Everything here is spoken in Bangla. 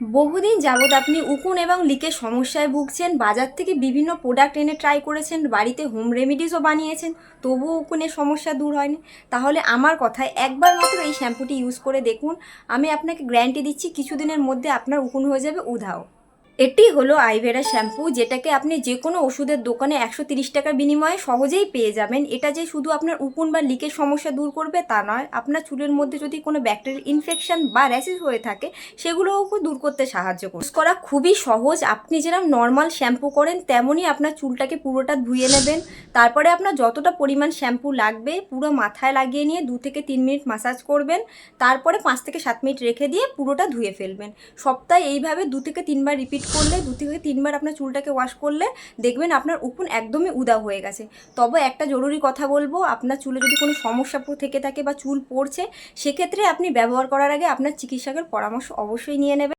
বহুদিন যাবৎ আপনি উকুন এবং লিকের সমস্যায় ভুগছেন, বাজার থেকে বিভিন্ন প্রোডাক্ট এনে ট্রাই করেছেন, বাড়িতে হোম রেমিডিসও বানিয়েছেন, তবুও উকুনের সমস্যা দূর হয়নি। তাহলে আমার কথায় একবার মাত্র এই শ্যাম্পুটি ইউজ করে দেখুন। আমি আপনাকে গ্যারান্টি দিচ্ছি, কিছুদিনের মধ্যে আপনার উকুন হয়ে যাবে উধাও। এটি হলো আইভেরা শ্যাম্পু, যেটাকে আপনি যে কোনো ওষুধের দোকানে একশো তিরিশ টাকার বিনিময়ে সহজেই পেয়ে যাবেন। এটা যে শুধু আপনার উকুন বা লিকের সমস্যা দূর করবে তা নয়, আপনার চুলের মধ্যে যদি কোনো ব্যাকটেরিয়াল ইনফেকশন বা র্যাসেস হয়ে থাকে, সেগুলোও দূর করতে সাহায্য করে Use করা খুবই সহজ, আপনি যেরকম নর্মাল শ্যাম্পু করেন, তেমনই আপনার চুলটাকে পুরোটা ধুয়ে নেবেন। তারপরে আপনার যতটা পরিমাণ শ্যাম্পু লাগবে, পুরো মাথায় লাগিয়ে নিয়ে দু থেকে তিন মিনিট মাসাজ করবেন। তারপরে পাঁচ থেকে সাত মিনিট রেখে দিয়ে পুরোটা ধুয়ে ফেলবেন। সপ্তাহে এইভাবে দু থেকে তিনবার রিপিট করলে, দু থেকে তিনবার আপনার চুলটাকে ওয়াশ করলে, দেখবেন আপনার উকুন একদমই উদা হয়ে গেছে। তবে একটা জরুরি কথা বলব, আপনার চুলে যদি কোনো সমস্যা থেকে থাকে বা চুল পড়ছে, সেক্ষেত্রে আপনি ব্যবহার করার আগে আপনার চিকিৎসকের পরামর্শ অবশ্যই নিয়ে নেবেন।